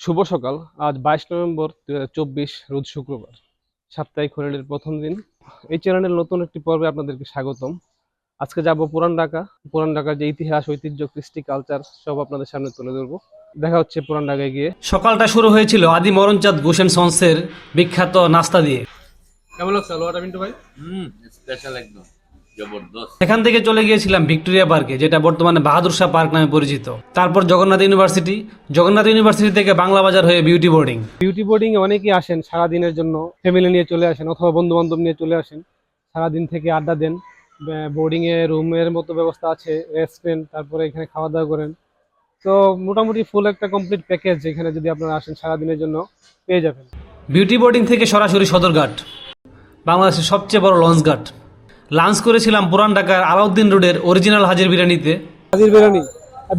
শুভ সকাল। আজ বাইশ নভেম্বর দুই হাজার চব্বিশ রোজ শুক্রবার। সাপ্তাহিক হরিণের প্রথম দিন। এই চ্যানেলের নতুন একটি পর্বে আপনাদেরকে স্বাগতম। আজকে যাব পুরান ঢাকা। পুরান ঢাকার যে ইতিহাস ঐতিহ্য কৃষ্টি কালচার সব আপনাদের সামনে তুলে ধরবো। দেখা হচ্ছে পুরান ঢাকায় গিয়ে। সকালটা শুরু হয়েছিল আদি মরণচাঁদ গোসেন সন্সের বিখ্যাত নাস্তা দিয়ে। কেমন লাগছে আলোয়াটা মিন্টু ভাই? হুম স্পেশাল একদম। সেখান থেকে চলে গিয়েছিলাম ভিক্টোরিয়া পার্কে যেটা বর্তমানে বাহাদুর শাহ পার্ক নামে পরিচিত। তারপর জগন্নাথ ইউনিভার্সিটি জগন্নাথ ইউনিভার্সিটি থেকে বাংলা বাজার হয়ে বিউটি বোর্ডিং বিউটি বোর্ডিং এ অনেকেই আসেন সারা দিনের জন্য ফ্যামিলি নিয়ে চলে আসেন অথবা বন্ধু বান্ধব নিয়ে চলে আসেন। সারা দিন থেকে আড্ডা দেন বোর্ডিং এ রুমের মতো ব্যবস্থা আছে রেস্টুরেন্ট তারপরে এখানে খাওয়া দাওয়া করেন। তো মোটামুটি ফুল একটা কমপ্লিট প্যাকেজ এখানে যদি আপনারা আসেন সারা দিনের জন্য পেয়ে যাবেন। বিউটি বোর্ডিং থেকে সরাসরি সদরঘাট বাংলাদেশের সবচেয়ে বড় লঞ্চ ঘাট। লাঞ্চ করেছিলাম পুরান ঢাকার আলাউদ্দিন রোডের অরিজিনাল হাজির বিরিয়ানিতে। হাজির বিরিয়ানি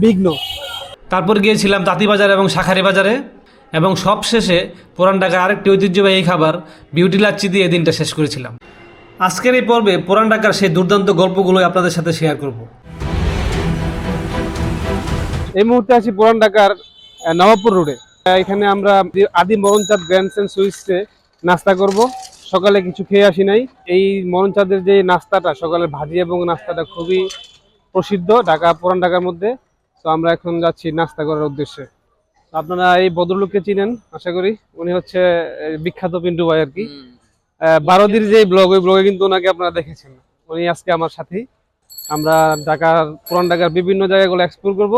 বিঘ্ন। তারপর গিয়েছিলাম তাঁতিবাজার এবং শাখারি বাজারে। এবং সবশেষে পুরান ঢাকার আরেকটি ঐতিহ্যবাহী খাবার বিউটি লাচ্ছি দিয়ে দিনটা শেষ করেছিলাম। আজকের এই পর্বে পুরান ঢাকার সেই দুর্দান্ত গল্পগুলোই আপনাদের সাথে শেয়ার করব। এই মুহূর্তে আছি পুরান ঢাকার নবাবপুর রোডে এখানে আমরা আদি মরণচাঁদ গ্র্যান্ডস এন্ড সুইটসে নাস্তা করব। সকালে কিছু খেয়ে আসি নাই। এই মরণচাঁদের যে নাস্তাটা সকালের ভাজি এবং নাস্তাটা খুবই প্রসিদ্ধ ঢাকা পুরান ঢাকার মধ্যে। তো আমরা এখন যাচ্ছি নাস্তা করার উদ্দেশ্যে। আপনারা এই ভদ্রলোককে চিনেন আশা করি। উনি হচ্ছে বিখ্যাত পিন্টু ভাই আর কি। বারোদির যে ব্লগ ওই ব্লগে কিন্তু ওনাকে আপনারা দেখেছেন। উনি আজকে আমার সাথেই। আমরা ঢাকার পুরান ঢাকার বিভিন্ন জায়গাগুলো এক্সপ্লোর করব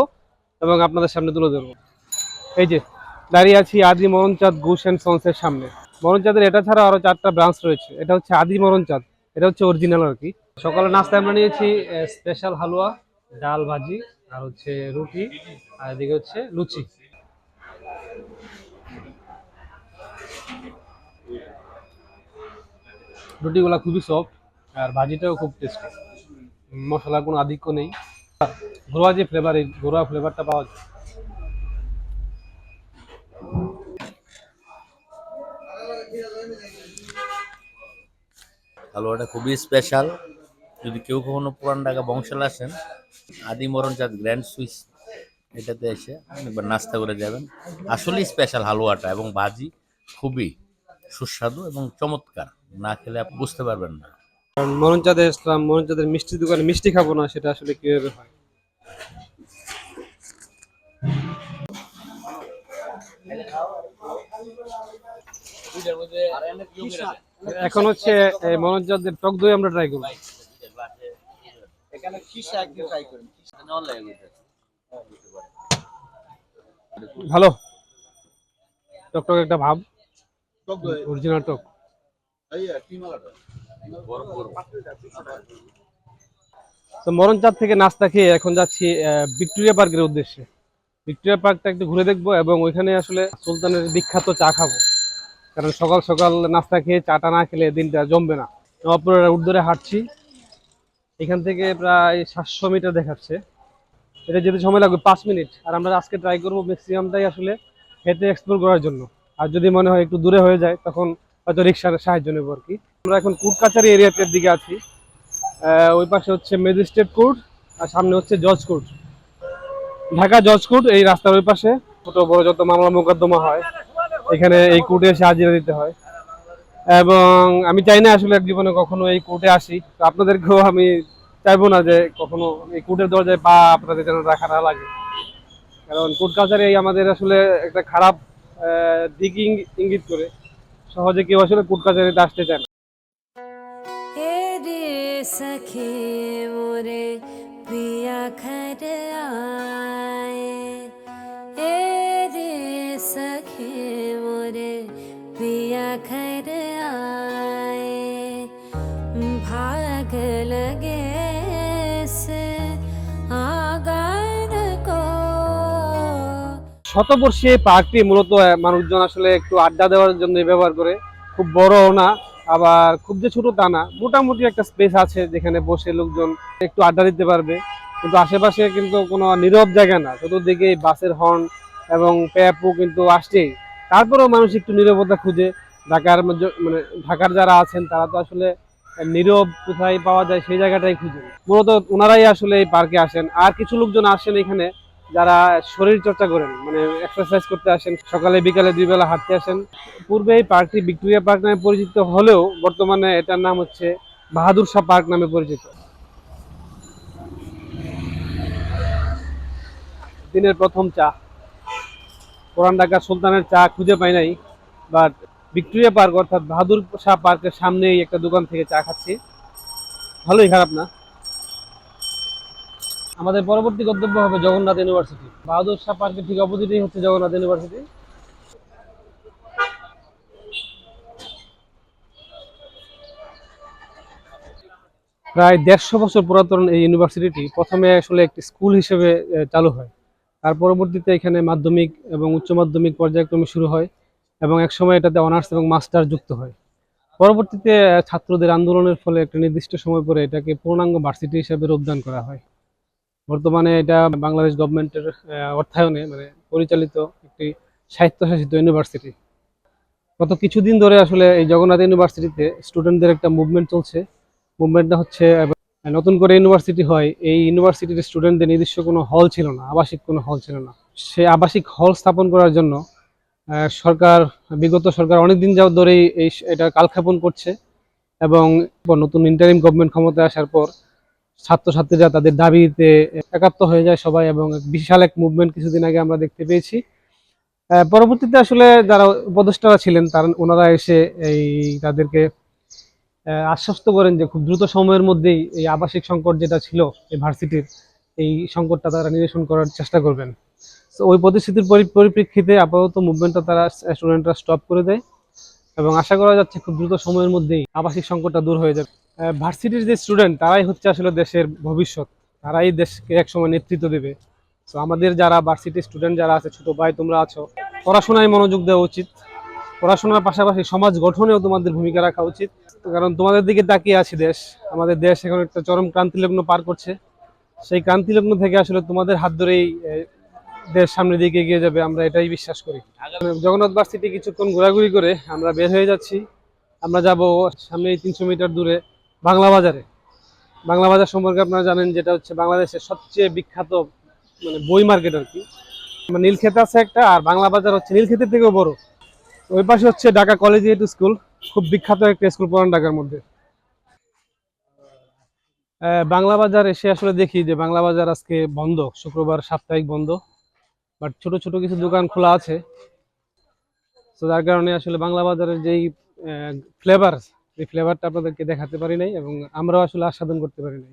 এবং আপনাদের সামনে তুলে ধরবো। এই যে দাঁড়িয়ে আছি আদি মরণচাঁদ ঘোষ অ্যান্ড সন্সের সামনে। মরণচাঁদের এটা ছাড়া আরও চারটা ব্রাঞ্চ রয়েছে। এটা হচ্ছে আদি মরণচাঁদ। এটা হচ্ছে অরিজিনাল আর কি। সকালে নাস্তায় আমরা নিয়েছি স্পেশাল হালুয়া, ডাল ভাজি, আর হচ্ছে রুটি, আর এদিকে হচ্ছে লুচি। রুটিগুলা খুবই সফট আর ভাজিটাও খুব টেস্টি মশলার কোনো আধিক্য নেই। ঘরোয়া যে ফ্লেভার এই ঘরোয়া ফ্লেভারটা পাওয়া যায়। হালুয়াটা খুবই স্পেশাল যদি কেউ কখনো পুরান ঢাকা বংশাল আসেন আদি মরণচাঁদ গ্র্যান্ড সুইস এটাতে এসে একবার নাস্তা করে যাবেন। আসলেই স্পেশাল হালুয়াটা এবং ভাজি খুবই সুস্বাদু এবং চমৎকার। না খেলে আপনি বুঝতে পারবেন না। কারণ মরণচাঁদে ইসলাম মরণচাঁদের মিষ্টি দোকানে মিষ্টি খাব না সেটা আসলে কীভাবে হয়? এখন হচ্ছে এই মরণচাঁদের টক দই আমরা ট্রাই করব। ভালো। টক টক একটা ভাব। অরিজিনাল টক। তো মরণচাঁদ থেকে নাস্তা খেয়ে এখন যাচ্ছি আহ, ভিক্টোরিয়া পার্কের উদ্দেশ্যে। ভিক্টোরিয়া পার্কটা একটু ঘুরে দেখব এবং ওইখানে আসলে সুলতানের বিখ্যাত চা খাব। কারণ সকাল সকাল নাস্তা খেয়ে চাটা না খেলে দিনটা জমবে না। নবাবপুরের উদ্দরে হাঁটছি। এখান থেকে প্রায় সাতশো মিটার দেখাচ্ছে। এটা যেতে সময় লাগবে পাঁচ মিনিট। আর আমরা আজকে ট্রাই করব ম্যাক্সিমামটাই আসলে হেঁটে এক্সপ্লোর করার জন্য। আর যদি মনে হয় একটু দূরে হয়ে যায়, তখন হয়তো রিক্সার সাহায্য নেব আর কি। আমরা এখন কুটকাচারি এরিয়াটার দিকে আছি। ওই পাশে হচ্ছে ম্যাজিস্ট্রেট কোর্ট আর সামনে হচ্ছে জজ কোর্ট ঢাকা জজ কোর্ট এই রাস্তার ওই পাশে। ছোট বড় যত মামলা মোকদ্দমা হয়। এখানে এই কোর্টে এসে হাজিরা দিতে হয়। এবং আমি চাই না আসলে এক জীবনে কখনো এই কোর্টে আসি। তো আপনাদেরকেও আমি চাইব না যে কখনো এই কোর্টের দরজায় পা আপনাদের যেন রাখা না লাগে। কারণ কোর্ট কালচারে এই আমাদের আসলে একটা খারাপ দিক ইঙ্গিত করে। সহজে কেউ আসলে কোর্ট কাছারিতে আসতে চায় না। সখে মোরে পিয়া খরা শতবর্ষী এই পার্কটি মূলত মানুষজন আসলে একটু আড্ডা দেওয়ার জন্য ব্যবহার করে। খুব বড়ও না, আবার খুব যে ছোট তা না। মোটামুটি একটা স্পেস আছে যেখানে বসে লোকজন একটু আড্ডা দিতে পারবে। কিন্তু আশেপাশে কিন্তু কোনো নীরব জায়গা না। চতুর্দিকে বাসের হর্ন এবং প্যাপও কিন্তু আসছেই। তারপরেও মানুষ একটু নীরবতা খুঁজে। ঢাকার মানে ঢাকার যারা আছেন, তারা তো আসলে নীরব কোথায় পাওয়া যায় সেই জায়গাটাই খুঁজে। মূলত ওনারাই আসলে এই পার্কে আসেন। আর কিছু লোকজন আসেন এখানে। যারা শরীর চর্চা করেন মানে এক্সারসাইজ করতে আসেন, সকালে, বিকালে দুই বেলা হাঁটতে আসেন। পূর্বে এই পার্কটি ভিক্টোরিয়া পার্ক নামে পরিচিত হলেও বর্তমানে এটার নাম হচ্ছে বাহাদুর শাহ পার্ক নামে পরিচিত। দিনের প্রথম চা। পুরান ঢাকা সুলতানের চা খুঁজে পাই নাই বাট ভিক্টোরিয়া পার্ক অর্থাৎ বাহাদুর শাহ পার্কের সামনেই একটা দোকান থেকে চা খাচ্ছি। ভালোই খারাপ না? আমাদের পরবর্তী গন্তব্য হবে জগন্নাথ ইউনিভার্সিটি। বাহাদুর শাহ পার্কের ঠিক অপোজিটেই হচ্ছে জগন্নাথ ইউনিভার্সিটি। প্রায় দেড়শো বছর পুরাতন এই ইউনিভার্সিটিটি প্রথমে আসলে একটি স্কুল হিসেবে চালু হয়। তার পরবর্তীতে এখানে মাধ্যমিক এবং উচ্চ মাধ্যমিক পর্যায়ক্রমে শুরু হয় এবং একসময় এটাতে অনার্স এবং মাস্টার যুক্ত হয়। পরবর্তীতে ছাত্রদের আন্দোলনের ফলে একটা নির্দিষ্ট সময় পরে এটাকে পূর্ণাঙ্গ ভার্সিটি হিসেবে রূপদান করা হয়। বর্তমানে এটা বাংলাদেশ গভর্নমেন্টের অর্থায়নে মানে পরিচালিত একটি স্বায়ত্তশাসিত ইউনিভার্সিটি। গত কিছুদিন ধরে আসলে এই জগন্নাথ ইউনিভার্সিটিতে স্টুডেন্টদের একটা মুভমেন্ট চলছে। মুভমেন্টটা হচ্ছে নতুন করে ইউনিভার্সিটি হয়, এই ইউনিভার্সিটির স্টুডেন্টদের নিজস্ব কোনো হল ছিল না, আবাসিক কোনো হল ছিল না। সে আবাসিক হল স্থাপন করার জন্য সরকার, বিগত সরকার অনেকদিন যাওয়ার ধরেই এই এটা কালক্ষেপণ করছে এবং নতুন ইন্টারিম গভর্নমেন্ট ক্ষমতায় আসার পর ছাত্রছাত্রীরা তাদের দাবিতে একাত্ম হয়ে যায় সবাই এবং বিশাল এক মুভমেন্ট কিছুদিন আগে আমরা দেখতে পেয়েছি। পরবর্তীতে আসলে যারা উপদেষ্টারা ছিলেন, তারা, ওনারা এসে এই তাদেরকে আশ্বস্ত করেন যে খুব দ্রুত সময়ের মধ্যেই এই আবাসিক সংকট যেটা ছিল, এই ভার্সিটির, এই সংকটটা তারা নিরসন করার চেষ্টা করবেন। তো ওই প্রতিশ্রুতির পরি- পরিপ্রেক্ষিতে আপাতত মুভমেন্টটা তারা স্টুডেন্টরা স্টপ করে দেয় এবং আশা করা যাচ্ছে খুব দ্রুত সময়ের মধ্যেই আবাসিক সংকটটা দূর হয়ে যাবে। ভার্সিটির যে স্টুডেন্ট তারাই হচ্ছে আসলে দেশের ভবিষ্যৎ। তারাই দেশকে একসময় নেতৃত্ব দেবে। তো আমাদের যারা ভার্সিটি স্টুডেন্ট যারা আছে, ছোট ভাই তোমরা আছো, পড়াশোনায় মনোযোগ দেওয়া উচিত। পড়াশোনার পাশাপাশি সমাজ গঠনেও তোমাদের ভূমিকা রাখা উচিত। কারণ তোমাদের দিকে তাকিয়ে আছে দেশ। আমাদের দেশ এখন একটা চরম ক্রান্তিলগ্ন পার করছে। সেই ক্রান্তিলগ্ন থেকে আসলে তোমাদের হাত ধরেই দেশ সামনের দিকে এগিয়ে যাবে, আমরা এটাই বিশ্বাস করি। জগন্নাথ ভার্সিটি কিছুক্ষণ ঘোরাঘুরি করে আমরা বের হয়ে যাচ্ছি। আমরা যাব সামনে তিনশো মিটার দূরে। বাংলা বাজারে। বাংলা বাজার সম্পর্কে আপনারা জানেন যেটা হচ্ছে বাংলাদেশের সবচেয়ে বিখ্যাত মানে বই মার্কেট আর কি। নীলক্ষেত আছে একটা, আর বাংলা বাজার হচ্ছে নীলক্ষেতের থেকেও বড়। ওই পাশে হচ্ছে ঢাকা কলেজ কলেজিয়েট স্কুল খুব বিখ্যাত একটা স্কুল পুরান ঢাকার মধ্যে। বাংলা বাজার এসে আসলে দেখি যে বাংলা বাজার আজকে বন্ধ, শুক্রবার সাপ্তাহিক বন্ধ। বাট ছোট ছোট কিছু দোকান খোলা আছে। তো যার কারণে আসলে বাংলা বাজারের যেই ফ্লেভার এই ফ্লেভারটা আপনাদেরকে দেখাতে পারি নাই এবং আমরাও আসলে আস্বাদন করতে পারি নাই।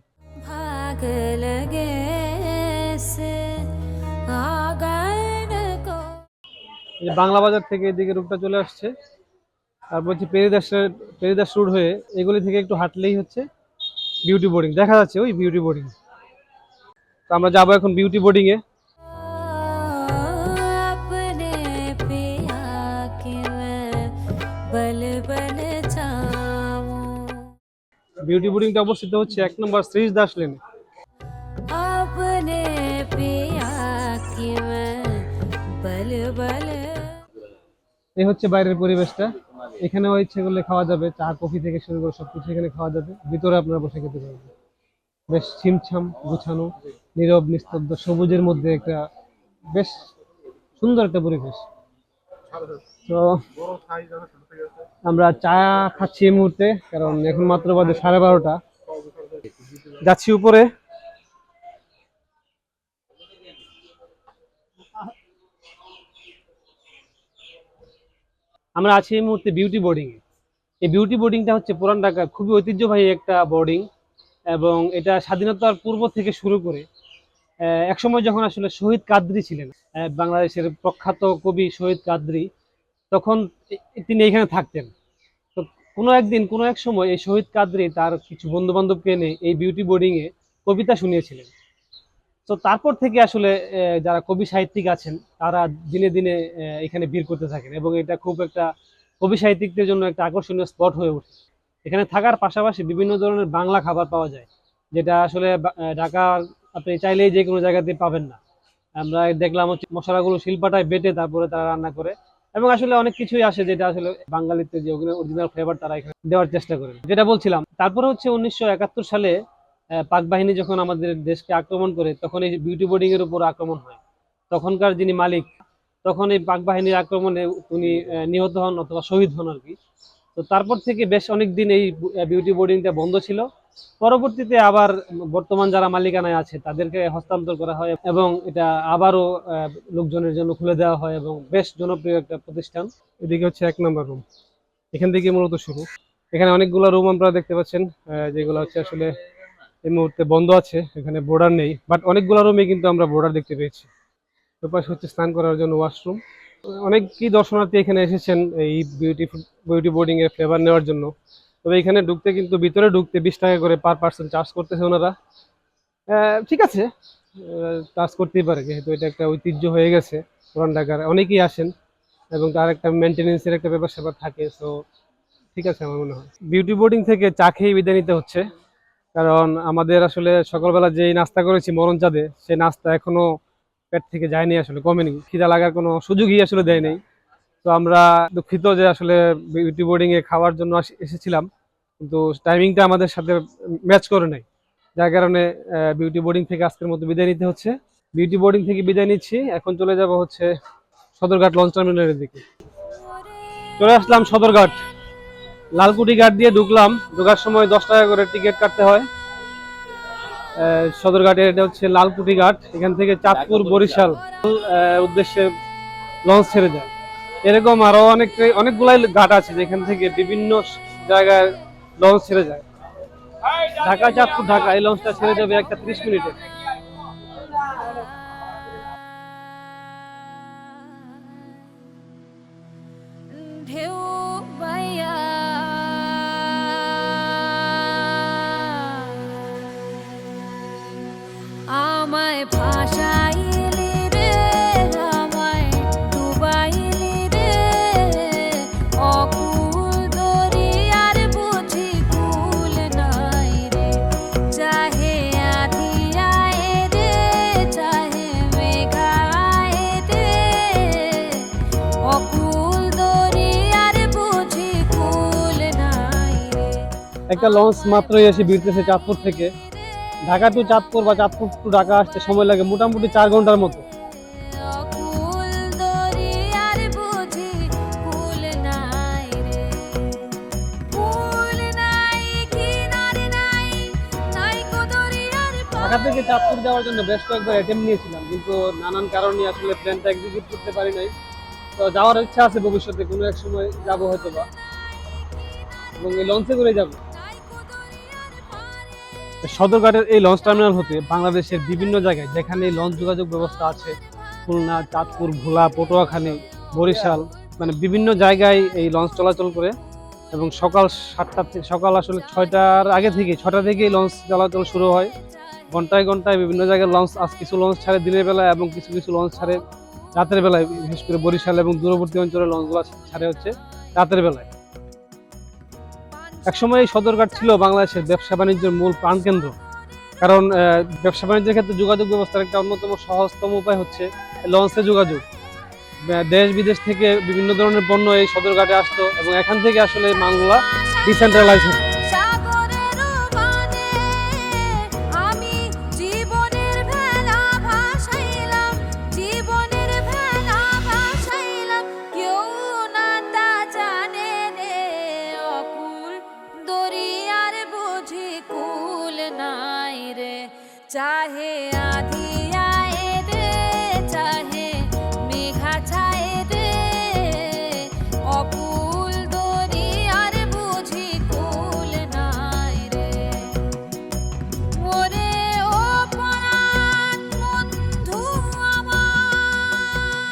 বাংলা বাজার থেকে এদিকে রুটটা চলে আসছে। আর বলছি পেরিদাসের পেরিদাস রুট হয়ে এগুলি থেকে একটু হাঁটলেই হচ্ছে বিউটি বোর্ডিং দেখা যাচ্ছে ওই বিউটি বোর্ডিং তো আমরা যাব এখন বিউটি বোর্ডিংয়ে বিউটি বুডিংটা অবস্থিত হচ্ছে এক নম্বর শ্রীজ দাস লেনে এই হচ্ছে বাইরের পরিবেশটা। এখানে ইচ্ছে করলে খাওয়া যাবে চা কফি থেকে শুরু করে সবকিছু এখানে খাওয়া যাবে। ভিতরে আপনারা বসে খেতে পারবেন। বেশ ছিমছাম গুছানো নীরব নিস্তব্ধ সবুজের মধ্যে একটা বেশ সুন্দর একটা পরিবেশ। তো আমরা চা খাচ্ছি এই মুহূর্তে, কারণ এখন মাত্র বাজে সাড়ে বারোটা। যাচ্ছি উপরে। আমরা আছি এই মুহূর্তে বিউটি বোর্ডিং এই বিউটি বোর্ডিংটা হচ্ছে পুরান ঢাকার খুবই ঐতিহ্যবাহী একটা বোর্ডিং এবং এটা স্বাধীনতার পূর্ব থেকে শুরু করে একসময় যখন আসলে শহীদ কাদরি ছিলেন বাংলাদেশের প্রখ্যাত কবি শহীদ কাদরি, তখন তিনি এখানে থাকতেন। তো কোনো একদিন, কোনো এক সময় এই শহীদ কাদরি তার কিছু বন্ধু বান্ধবকে এনে এই বিউটি বোর্ডিং এ কবিতা শুনিয়েছিলেন। তো তারপর থেকে আসলে যারা কবি সাহিত্যিক আছেন, তারা দিনে দিনে এখানে ভিড় করতে থাকেন এবং এটা খুব একটা কবি সাহিত্যিকদের জন্য একটা আকর্ষণীয় স্পট হয়ে ওঠে। এখানে থাকার পাশাপাশি বিভিন্ন ধরনের বাংলা খাবার পাওয়া যায়, যেটা আসলে ঢাকার আপনি চাইলেই যে কোনো জায়গাতে পাবেন না। আমরা দেখলাম হচ্ছে মশলাগুলো শিল্পাটায় বেটে তারপরে তারা রান্না করে। এবং আসলে অনেক কিছুই আসে যেটা আসলে বাঙালিতে যে অরিজিনাল ফ্লেভার তারা এখানে দেওয়ার চেষ্টা করে যেটা বলছিলাম, তারপরে হচ্ছে উনিশশো একাত্তর সালে পাক বাহিনী যখন আমাদের দেশকে আক্রমণ করে, তখন এই বিউটি বোর্ডিং এর উপর আক্রমণ হয়। তখনকার যিনি মালিক, তখন এই পাক বাহিনীর আক্রমণে উনি নিহত হন অথবা শহীদ হন আর কি। তো তারপর থেকে বেশ অনেক দিন এই বিউটি বোর্ডিংটা বন্ধ ছিল। পরবর্তীতে আবার বর্তমান যারা মালিকানায় আছে, তাদেরকে হস্তান্তর করা হয় এবং এটা আবারও লোকজনের জন্য খুলে দেওয়া হয় এবং বেশ জনপ্রিয় একটা প্রতিষ্ঠান। এদিকে হচ্ছে এক নম্বর রুম এখান থেকে মূলত শুরু। এখানে অনেকগুলো রুম আপনারা দেখতে পাচ্ছেন যেগুলো হচ্ছে আসলে এই মুহূর্তে বন্ধ আছে, এখানে বোর্ডার নেই বাট অনেকগুলো রুমে কিন্তু আমরা বোর্ডার দেখতে পেয়েছি। ওপাশে হচ্ছে স্নান করার জন্য ওয়াশরুম অনেকই দর্শনার্থী এখানে এসেছেন এই বিউটি বিউটি বোর্ডিং এর ফ্লেভার নেওয়ার জন্য। তবে এখানে ঢুকতে কিন্তু ভিতরে ঢুকতে বিশ টাকা করে পার পার্সন চার্জ করতেছে ওনারা। ঠিক আছে। চার্জ করতেই পারে, যেহেতু এটা একটা ঐতিহ্য হয়ে গেছে পুরান ঢাকার। অনেকেই আসেন এবং তার একটা মেনটেনেন্সের একটা ব্যাপার স্যাপার থাকে সো ঠিক আছে আমার মনে হয়। বিউটি বোর্ডিং থেকে চা খেয়ে বিদায় নিতে হচ্ছে। কারণ আমাদের আসলে সকালবেলা যেই নাস্তা করেছি মরণ চাঁদে, সেই নাস্তা এখনও পেট থেকে যায়নি আসলে, কমেনি। খিদা লাগার কোনো সুযোগই আসলে দেয় নাই। আমরা দুঃখিত যে আসলে বিউটি বোর্ডিং এ খাওয়ার জন্য এসেছিলাম কিন্তু টাইমিংটা আমাদের সাথে ম্যাচ করে নাই। যার কারণে বিউটি বোর্ডিং থেকে আজকের মতো বিদায় নিতে হচ্ছে। বিউটি বোর্ডিং থেকে বিদায় নিচ্ছি। এখন চলে যাব হচ্ছে সদরঘাট লঞ্চ টার্মিনালের দিকে। চলে আসলাম সদরঘাট। লালকুটি ঘাট দিয়ে ঢুকলাম। ঢোকার সময় দশ টাকা করে টিকিট কাটতে হয়। আহ, সদরঘাটে এটা হচ্ছে লালকুটি ঘাট। এখান থেকে চাঁদপুর বরিশাল উদ্দেশ্যে লঞ্চ ছেড়ে যায়। এরকম আরও অনেক, অনেকগুলাই ঘাট আছে যেখান থেকে বিভিন্ন জায়গায় লঞ্চ ছেড়ে যায়। ঢাকা চাঁদপুর ঢাকা এই লঞ্চটা ছেড়ে যাবে একটা ত্রিশ মিনিটে। একটা লঞ্চ মাত্রই এসে ভিড়তেছে চাঁদপুর থেকে। ঢাকা টু চাঁদপুর বা চাঁদপুর টু ঢাকা আসতে সময় লাগে মোটামুটি চার ঘণ্টার মতো। ঢাকা থেকে চাঁদপুর যাওয়ার জন্য বেশ কয়েকবার অ্যাটেম্প নিয়েছিলাম কিন্তু নানান কারণে আসলে প্ল্যানটা এক্সিকিউট করতে পারি নাই। তো যাওয়ার ইচ্ছা আছে ভবিষ্যতে কোনো এক সময় যাব হয়তো বা এবং এই লঞ্চে করে যাব। সদরঘাটের এই লঞ্চ টার্মিনাল হতে বাংলাদেশের বিভিন্ন জায়গায় যেখানে লঞ্চ যোগাযোগ ব্যবস্থা আছে, খুলনা, চাঁদপুর, ভোলা, পটুয়াখালী, বরিশাল মানে বিভিন্ন জায়গায় এই লঞ্চ চলাচল করে এবং সকাল সাতটা থেকে, সকাল আসলে ছয়টার আগে থেকে, ছটা থেকেই লঞ্চ চলাচল শুরু হয়। ঘন্টায় ঘন্টায় বিভিন্ন জায়গায় লঞ্চ, আজ কিছু লঞ্চ ছাড়ে দিনের বেলায় এবং কিছু কিছু লঞ্চ ছাড়ে রাতের বেলায়, বিশেষ করে বরিশাল এবং দূরবর্তী অঞ্চলের লঞ্চগুলো ছাড়ে হচ্ছে রাতের বেলায়। একসময় এই সদরঘাট ছিল বাংলাদেশের ব্যবসা বাণিজ্যের মূল প্রাণকেন্দ্র। কারণ ব্যবসা বাণিজ্যের ক্ষেত্রে যোগাযোগ ব্যবস্থার একটা অন্যতম সহজতম উপায় হচ্ছে লঞ্চে যোগাযোগ। দেশ বিদেশ থেকে বিভিন্ন ধরনের পণ্য এই সদরঘাটে আসতো এবং এখান থেকে আসলে মালগুলা ডিসেন্ট্রালাইজ হতো।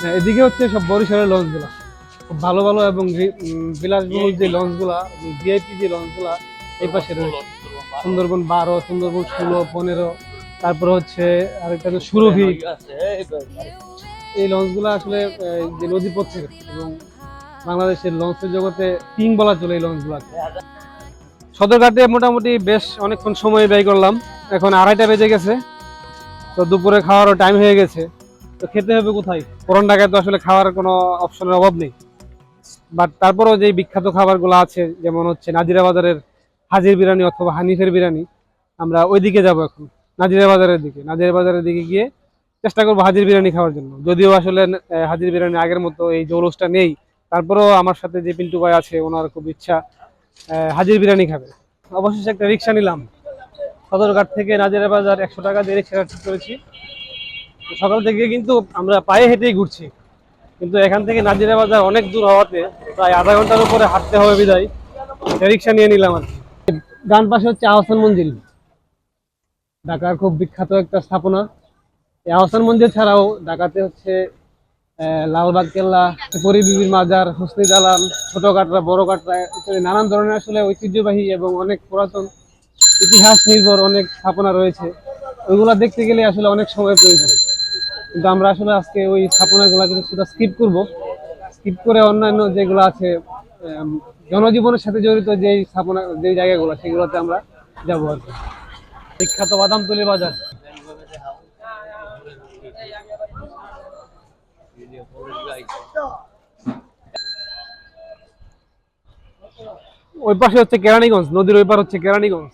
হ্যাঁ, এদিকে হচ্ছে সব বরিশালের লঞ্চগুলা। খুব ভালো ভালো এবং বিলাসবহুল যে লঞ্চগুলা ভিআইপি যে লঞ্চগুলা এই পাশে রয়েছে। সুন্দরবন বারো সুন্দরবন ষোলো পনেরো তারপর হচ্ছে আরেকটা হচ্ছে সুরভি। এই লঞ্চগুলো আসলে যে নদীপথ থেকে এবং বাংলাদেশের লঞ্চের জগতে কিং বলা চলে এই লঞ্চগুলোকে। সদরঘাটে মোটামুটি বেশ অনেকক্ষণ সময় ব্যয় করলাম। এখন আড়াইটা বেজে গেছে। তো দুপুরে খাওয়ারও টাইম হয়ে গেছে। তো খেতে হবে কোথায়? পুরান ঢাকায় তো আসলে খাওয়ার কোনো অপশনের অভাব নেই। বাট তারপরেও যে বিখ্যাত খাবারগুলো আছে, যেমন হচ্ছে নাজিরা বাজারের হাজির বিরিয়ানি অথবা হানিফের বিরিয়ানি, আমরা ওই দিকে যাব এখন। নাজিরা বাজারের দিকে। নাজিরা বাজারের দিকে গিয়ে চেষ্টা করব হাজির বিরিয়ানি খাওয়ার জন্য। যদিও আসলে হাজির বিরিয়ানি আগের মতো এই জৌলসটা নেই। তারপরেও আমার সাথে যে পিন্টু ভাই আছে, ওনার খুব ইচ্ছা হাজির বিরিয়ানি খাবে। অবশেষে একটা রিক্সা নিলাম। সদরঘাট থেকে নাজিরা বাজার একশো টাকা দিয়ে রিক্সাটা ঠিক করেছি। সকাল থেকে কিন্তু আমরা পায়ে হেঁটেই ঘুরছি। কিন্তু এখান থেকে নাজিরা বাজার অনেক দূর হওয়াতে প্রায় আধা ঘণ্টার উপরে হাঁটতে হবে বিদায়। রিক্সা নিয়ে নিলাম আর ডান পাশে হচ্ছে আহসান মঞ্জিল। ঢাকার খুব বিখ্যাত একটা স্থাপনা। এই আহসান মঞ্জিল ছাড়াও ঢাকাতে হচ্ছে লালবাগ, কেল্লা, পরি বিবির মাজার হসনি দালান ছোট কাটরা, বড় কাটরা নানান ধরনের আসলে ঐতিহ্যবাহী এবং অনেক পুরাতন ইতিহাস নির্ভর অনেক স্থাপনা রয়েছে। ওইগুলো দেখতে গেলে আসলে অনেক সময় প্রয়োজন। কিন্তু আমরা আসলে আজকে ওই স্থাপনাগুলো কিন্তু সেটা স্কিপ করব। স্কিপ করে অন্যান্য যেগুলো আছে জনজীবনের সাথে জড়িত যেই স্থাপনা যেই জায়গাগুলো, সেগুলোতে আমরা যাব আর কি। বিখ্যাত বাদামতলি বাজার। ওই পাশে হচ্ছে কেরানীগঞ্জ, নদীর ওই পার হচ্ছে কেরানীগঞ্জ।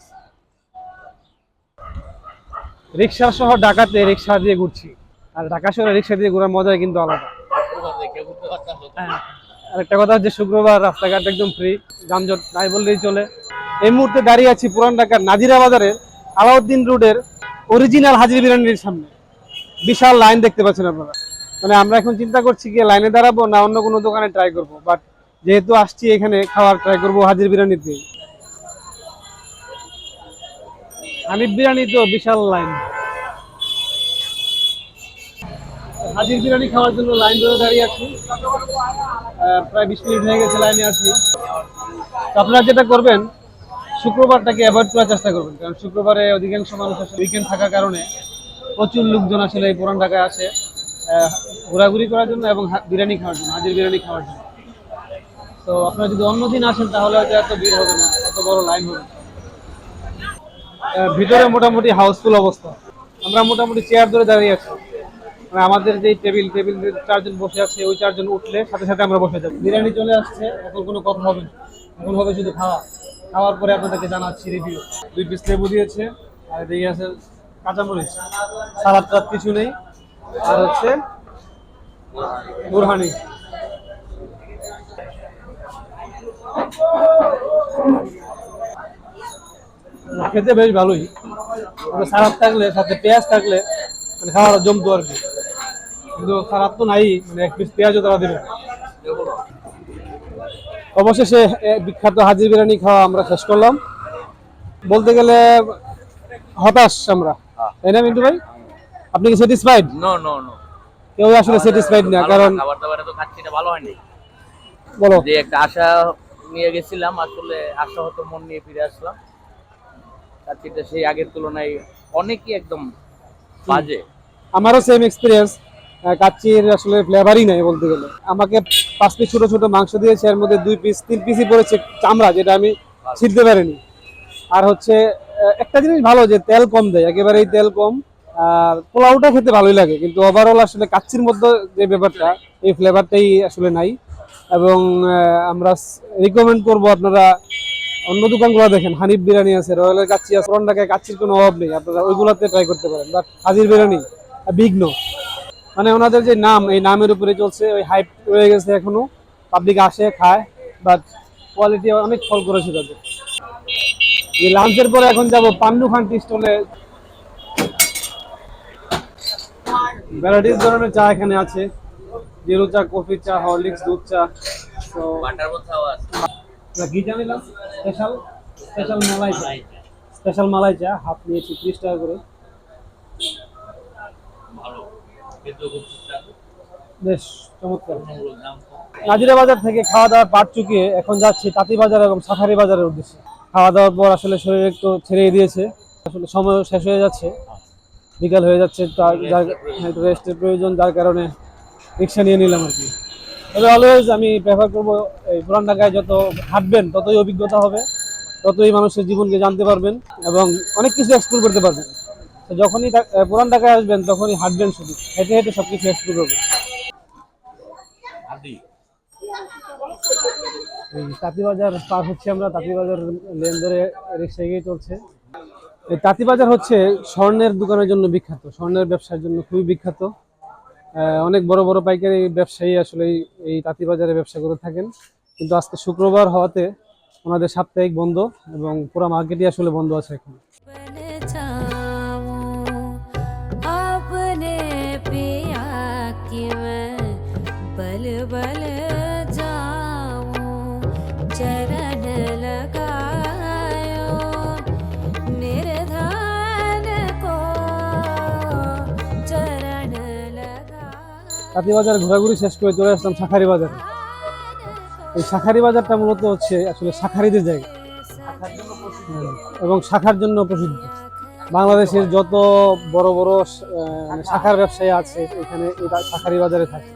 রিক্সা সহ ঢাকাতে রিক্সা দিয়ে ঘুরছি। আর ঢাকা শহরে রিক্সা দিয়ে ঘোরার মজাই কিন্তু আলাদা। আর একটা কথা হচ্ছে শুক্রবার রাস্তাঘাট একদম ফ্রি যানজট নাই বললেই চলে। এই মুহূর্তে দাঁড়িয়ে আছি পুরান ঢাকার নাজিরা বাজারের আলাউদ্দিন রোডের অরিজিনাল হাজির বিরিয়ানির সামনে। বিশাল লাইন দেখতে পাচ্ছেন আপনারা। মানে আমরা এখন চিন্তা করছি কি লাইনে দাঁড়াবো না অন্য কোনো দোকানে ট্রাই করব? বাট যেহেতু আসছি এখানে, খাওয়ার ট্রাই করব হাজির বিরিয়ানিতে হানিফ বিরিয়ানি তো বিশাল লাইন হাজির বিরিয়ানি খাওয়ার জন্য লাইন ধরে দাঁড়িয়ে আছি। প্রায় বিশ মিনিট হয়ে গেছে লাইনে আছি। তো আপনারা যেটা করবেন, শুক্রবারটাকে অ্যাভয়েড করার চেষ্টা করবেন। কারণ শুক্রবারে অধিকাংশ মানুষ আসলে উইকেন্ড থাকার কারণে প্রচুর লোকজন আসলে এই পুরান ঢাকায় আসে ঘোরাঘুরি করার জন্য এবং বিরিয়ানি খাওয়ার জন্য, হাজির বিরিয়ানি খাওয়ার জন্য। তো আপনারা যদি অন্য দিন আসেন, তাহলে হয়তো এত ভিড় হবে না, এত বড় লাইন হবে ভিতরে মোটামুটি হাউসফুল অবস্থা। আমরা মোটামুটি চেয়ার ধরে দাঁড়িয়ে আছি। আমাদের যে টেবিল টেবিল চারজন বসে আছে, ওই চারজন উঠলে সাথে সাথে আমরা বসে যাব। বিরিয়ানি চলে আসছে, এখন কোনো কথা হবে না। এখন হবে শুধু খাওয়া। খাওয়ার পরে আপনাদেরকে জানাচ্ছি রিভিউ দুই পিস লেবু দিয়েছে, আর এদিকে আছে কাঁচামরিচ। সালাদ টালাদ কিছু নেই। আর হচ্ছে বুরহানি খেতে বেশ ভালোই। সালাদ থাকলে, সাথে পেঁয়াজ থাকলে মানে খাওয়াটা জমতো আর কি। কিন্তু সালাদ তো নাই মানে এক পিস পেঁয়াজও তারা দেবে। অবশেষে বিখ্যাত হাজির বিরিয়ানি খাওয়া আমরা শেষ করলাম। বলতে গেলে হতাশ আমরা। তাই না মিন্টু ভাই? আপনি কি স্যাটিসফাইড নো নো নো কেউ আসলে স্যাটিসফাইড না কারণ খাবার দাবারে তো খাচ্ছি এটা ভালো হয়নি। বলো। যে একটা আশা নিয়ে গেছিলাম আসলে আশা হতো মন নিয়ে ফিরে আসলাম। কাচ্চিটা সেই আগের তুলনায় অনেকই একদম বাজে। আমারও সেম এক্সপিরিয়েন্স কাচ্চির আসলে ফ্লেভারই নাই বলতে গেলে। আমাকে পাঁচ পিস ছোট ছোট মাংস দিয়েছে, এর মধ্যে দুই পিস তিন পিসই পড়েছে চামড়া, যেটা আমি ছিঁড়তে পারিনি। আর হচ্ছে একটা জিনিস ভালো যে তেল কম দেয়, একেবারেই তেল কম। আর পোলাওটা খেতে ভালোই লাগে, কিন্তু ওভারঅল আসলে কাচ্চির মধ্যে যে ব্যাপারটা, এই ফ্লেভারটাই আসলে নাই। এবং আমরা রিকমেন্ড করব আপনারা অন্য দোকানগুলো দেখেন, হানিফ বিরিয়ানি আছে, রয়্যালের কাচ্চি আছে কাচ্চির কোনো অভাব নেই, আপনারা ওইগুলোতে ট্রাই করতে পারেন। বাট হাজির বিরিয়ানি, বিঘ্ন। মানে ওনাদের যে নাম এই নামের উপরে চলছে ওই হাইপ রয়ে গেছে এখনও। পাবলিক আসে খায় বাট কোয়ালিটি অনেক ফল করেছে তাদের। এই লাঞ্চের পরে এখন যাব পান্ডু খান টি স্টলে ভ্যারাইটিস ধরনের চা এখানে আছে। জিরো চা কফি চা হরলিক্স দুধ চা তো বাটার কোথাও আছে। আমরা ঘি চা নিলাম স্পেশাল স্পেশাল মালাই চা। স্পেশাল মালাই চা হাফ নিয়েছি ত্রিশ টাকা করে ভালো খেতেও খুব সুস্বাদু বেশ চমৎকার। নাজিরা বাজার থেকে খাওয়া দাওয়ার পাট চুকিয়ে এখন যাচ্ছি তাঁতি বাজার এবং সাফারি বাজারের উদ্দেশ্যে। খাওয়া দাওয়ার পর আসলে শরীর একটু ছেড়ে দিয়েছে। আসলে সময় শেষ হয়ে যাচ্ছে। বিকাল হয়ে যাচ্ছে তার যার একটু রেস্টের প্রয়োজন যার কারণে রিক্সা নিয়ে নিলাম আর কি। তবে অলওয়েজ আমি প্রেফার করব এই পুরান ঢাকায় যত হাঁটবেন ততই অভিজ্ঞতা হবে ততই মানুষের জীবনকে জানতে পারবেন এবং অনেক কিছু এক্সপ্লোর করতে পারবেন। তো যখনই পুরান ঢাকায় আসবেন তখনই হাঁটবেন শুধু। হেঁটে হেঁটে সব কিছু এক্সপ্লোর করবেন তাঁতিবাজার পার হচ্ছে আমরা। তাঁতিবাজার লেন ধরে রিক্সা এগিয়ে চলছে। এই তাঁতিবাজার হচ্ছে স্বর্ণের দোকানের জন্য বিখ্যাত। স্বর্ণের ব্যবসার জন্য খুবই বিখ্যাত। অনেক বড় বড় পাইকারি ব্যবসায়ী আসলে এই- এই তাঁতিবাজারে ব্যবসা করে থাকেন। কিন্তু আজকে শুক্রবার হওয়াতে ওনাদের সাপ্তাহিক বন্ধ এবং পুরো মার্কেটই আসলে বন্ধ আছে এখন। बल बल जाऊं चरण लगायो निर्धन को चरण लगा তাঁতিবাজার ঘোরাঘুরি শেষ করে চলে আসলাম শাখারি বাজারে এই শাখারি বাজারটা মূলত হচ্ছে আসলে শাখারিদের জায়গা হুম, এবং শাখার জন্য প্রসিদ্ধ বাংলাদেশের যত বড় বড় আহ, মানে শাখার ব্যবসায়ী আছে এখানে এই বা- শাখারি বাজারে থাকে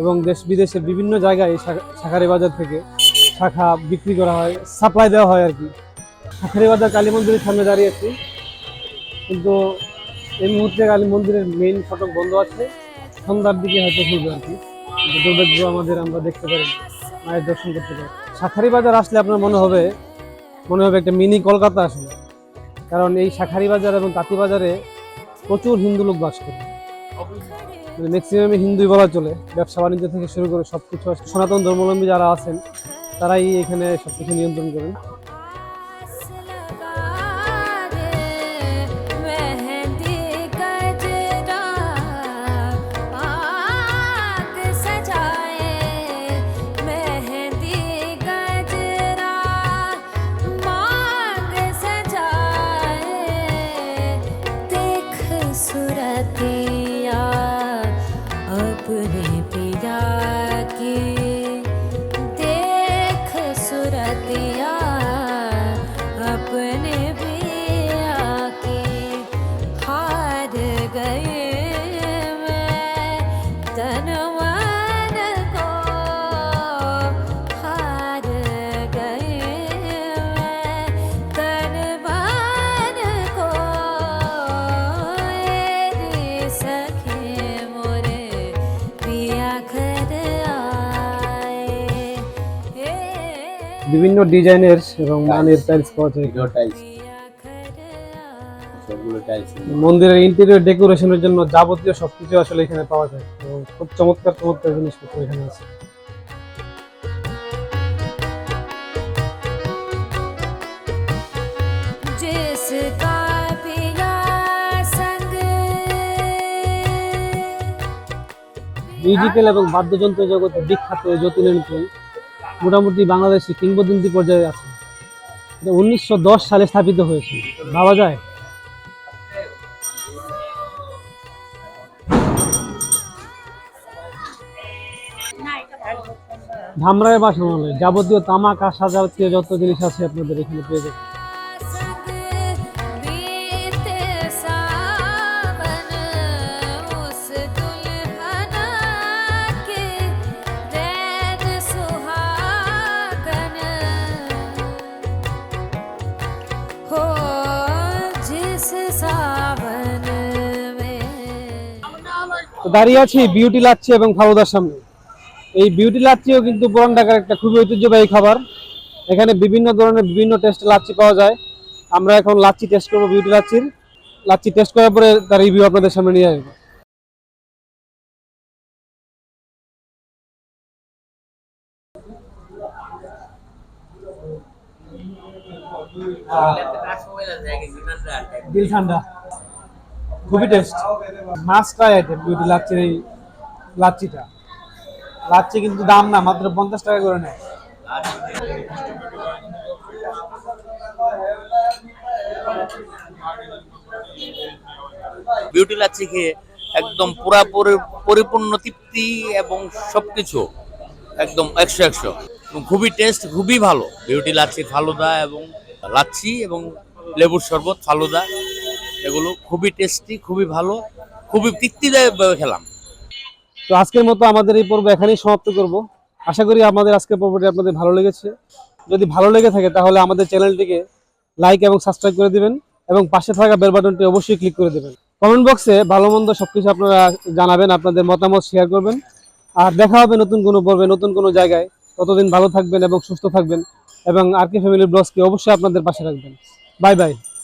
এবং দেশ বিদেশের বিভিন্ন জায়গায় শাখারি বাজার থেকে শাখা বিক্রি করা হয় সাপ্লাই দেওয়া হয় আর কি। শাখারি বাজার কালী মন্দিরের সামনে দাঁড়িয়ে আছি। কিন্তু এই মুহূর্তে কালী মন্দিরের মেইন ফটক বন্ধ আছে। সন্ধ্যার দিকে হয়তো খুলবে আর কি। দুর্ভাগ্য আমাদের আমরা দেখতে পারি মায়ের দর্শন করতে পারি শাখারি বাজার আসলে আপনার মনে হবে মনে হবে একটা মিনি কলকাতা আসলে। কারণ এই শাখারি বাজার এবং তাঁতি বাজারে প্রচুর হিন্দু লোক বাস করে। মানে হিন্দুই বলা চলে। ব্যবসা বাণিজ্য থেকে শুরু করে সব কিছু সনাতন ধর্মাবলম্বী যারা আছেন, তারাই এখানে সব কিছু নিয়ন্ত্রণ করেন বিভিন্ন ডিজাইনের এবং মানের টাইলস পাওয়া যায়। টাইলস মন্দিরের ইন্টেরিয়র ডেকোরেশনের জন্য যাবতীয় সবকিছু আসলে এখানে পাওয়া যায়। এবং খুব চমৎকার চমৎকার জিনিসপত্র এখানে আছে। মিউজিক্যাল এবং বাদ্যযন্ত্র জগতে বিখ্যাত যতীন মোটামুটি বাংলাদেশে কিংবদন্তি পর্যায়ে আছে। উনিশশো সালে স্থাপিত হয়েছে। ভাবা যায়। ধামরায় বাসনালয় সোনালে যাবতীয় তামাক আর জাতীয় যত জিনিস আছে আপনাদের এখানে পেয়ে যাবেন। দাঁড়িয়ে আছি বিউটি লাচ্ছি এবং ফালুদার সামনে। এই বিউটি লাচ্ছিও কিন্তু পুরান ঢাকার একটা খুবই ঐতিহ্যবাহী খাবার। এখানে বিভিন্ন ধরনের বিভিন্ন টেস্ট লাচ্ছি পাওয়া যায়। আমরা এখন লাচ্ছি টেস্ট করব বিউটি লাচ্ছির। লাচ্ছি টেস্ট করার পরে তার রিভিউ আপনাদের সামনে নিয়ে আসব। দিল ঠান্ডা। খুবই taste must try item beauty লাচ্ছির এই লাচ্ছিটা। লাচ্ছি কিন্তু দাম না মাত্র পঞ্চাশ টাকা করে নেয়। বিউটি লাচ্ছি খেয়ে একদম পুরাপুরি পরিপূর্ণ তৃপ্তি এবং সবকিছু একদম একশো একশো। এবং খুবই টেস্ট খুবই ভালো। বিউটি লাচ্ছি ফালুদা এবং লাচ্ছি এবং লেবুর শরবত ফালুদা। এগুলো খুবই টেস্টি খুবই ভালো, খুবই তৃপ্তিদায়কভাবে খেলাম। তো আজকের মতো আমাদের এই পর্ব এখানেই সমাপ্ত করব। আশা করি আমাদের আজকের পর্বটি আপনাদের ভালো লেগেছে। যদি ভালো লেগে থাকে তাহলে আমাদের চ্যানেলটিকে লাইক এবং সাবস্ক্রাইব করে দিবেন এবং পাশে থাকা বেল বাটনটি অবশ্যই ক্লিক করে দেবেন। কমেন্ট বক্সে ভালো মন্দ সবকিছু আপনারা জানাবেন, আপনাদের মতামত শেয়ার করবেন। আর দেখা হবে নতুন কোনো পর্বে, নতুন কোনো জায়গায়। ততদিন ভালো থাকবেন এবং সুস্থ থাকবেন এবং আর কে ফ্যামিলি ব্লগসকে অবশ্যই আপনাদের পাশে রাখবেন। Bye bye